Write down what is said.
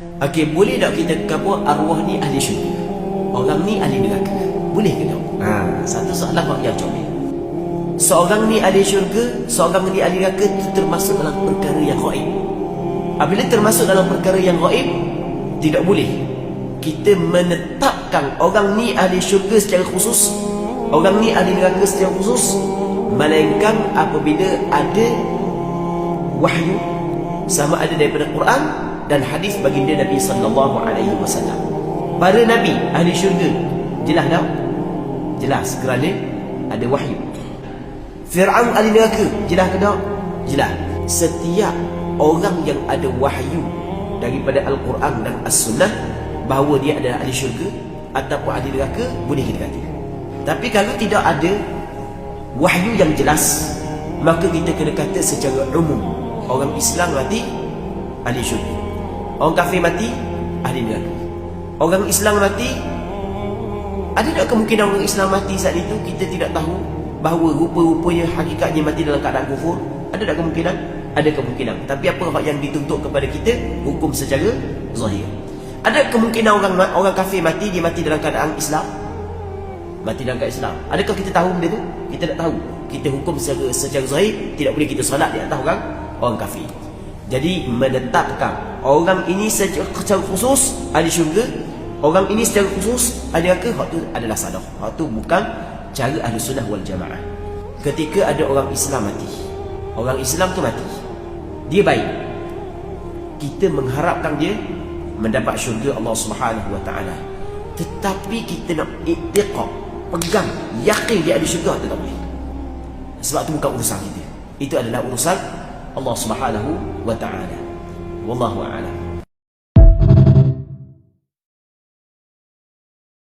Okey, boleh tak kita kata arwah ni ahli syurga? Orang ni ahli neraka. Boleh ke tak? Ha, satu soalan mak yang comel. Seorang ni ahli syurga, seorang ni ahli neraka itu termasuk dalam perkara yang gaib. Apabila termasuk dalam perkara yang gaib, tidak boleh kita menetapkan orang ni ahli syurga secara khusus, orang ni ahli neraka secara khusus, melainkan apabila ada wahyu sama ada daripada Quran dan hadis baginda Nabi sallallahu alaihi wasallam. Para nabi ahli syurga jelas tak? Jelas kerana ada wahyu. Fir'aun ahli neraka jelas ke tak? Jelas. Setiap orang yang ada wahyu daripada Al-Quran dan As-Sunnah bahawa dia adalah ahli syurga ataupun ahli neraka boleh kita kata. Tapi kalau tidak ada wahyu yang jelas maka kita kena kata secara umum orang Islam mati ahli syurga. Orang kafir mati ahli neraka. Orang Islam mati ada tak kemungkinan orang Islam mati saat itu kita tidak tahu bahawa rupa-rupanya hakikatnya mati dalam keadaan kufur? Ada tak kemungkinan? Ada kemungkinan. Tapi apa yang dituntut kepada kita? Hukum secara zahir. Ada kemungkinan orang orang kafir mati dia mati dalam keadaan Islam? Mati dalam keadaan Islam. Adakah kita tahu benda tu? Kita tak tahu. Kita hukum secara secara zahir tidak boleh kita solat di atas orang orang kafir. Jadi menetapkan orang ini secara, khusus ahli syurga, orang ini secara khusus ahli neraka, hak tu adalah salah. Hak tu bukan cara ahli sunnah wal jamaah. Ketika ada orang Islam mati, orang Islam tu mati, dia baik. Kita mengharapkan dia mendapat syurga Allah Subhanahu wa taala. Tetapi kita nak iktiqah, pegang, yakin dia ada syurga tak boleh. Sebab itu bukan urusan kita. Itu adalah urusan Allah Subhanahu wa taala. 我蛮可爱的。